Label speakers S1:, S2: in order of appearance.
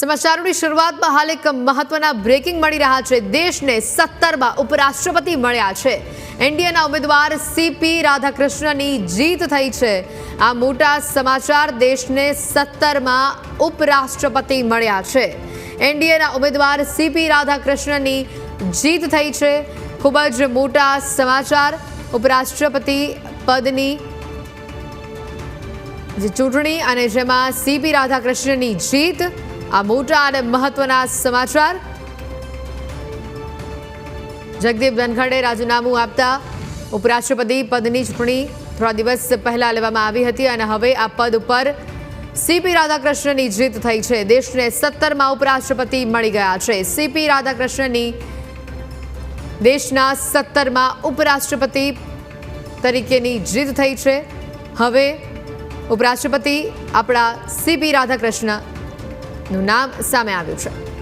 S1: સમાચારોની શરૂઆતમાં હાલ એક મહત્વના બ્રેકિંગ મળી રહ્યા છે. દેશને સત્તરમાં ઉપરાષ્ટ્રપતિ મળ્યા છે. એનડીએના ઉમેદવાર સીપી રાધાકૃષ્ણની જીત થઈ છે. આ મોટા સમાચાર દેશને સત્તરમાં ઉપરાષ્ટ્રપતિ મળ્યા છે. એનડીએના ઉમેદવાર સીપી રાધાકૃષ્ણની જીત થઈ છે. ખૂબ જ મોટા સમાચાર. ઉપરાષ્ટ્રપતિ પદની જે ચૂંટણી અને જેમાં સીપી રાધાકૃષ્ણની જીત આ મોટા અને મહત્વના સમાચાર. જગદીપ ધનખડે રાજીનામું આપતા ઉપરાષ્ટ્રપતિ પદની ચૂંટણી થોડા દિવસ પહેલા લેવામાં આવી હતી અને હવે આ પદ ઉપર સીપી રાધાકૃષ્ણની જીત થઈ છે. દેશને સત્તરમાં ઉપરાષ્ટ્રપતિ મળી ગયા છે. સીપી રાધાકૃષ્ણની દેશના સત્તરમાં ઉપરાષ્ટ્રપતિ તરીકેની જીત થઈ છે. હવે ઉપરાષ્ટ્રપતિ આપણા સીપી રાધાકૃષ્ણનું નામ સામે આવ્યું છે.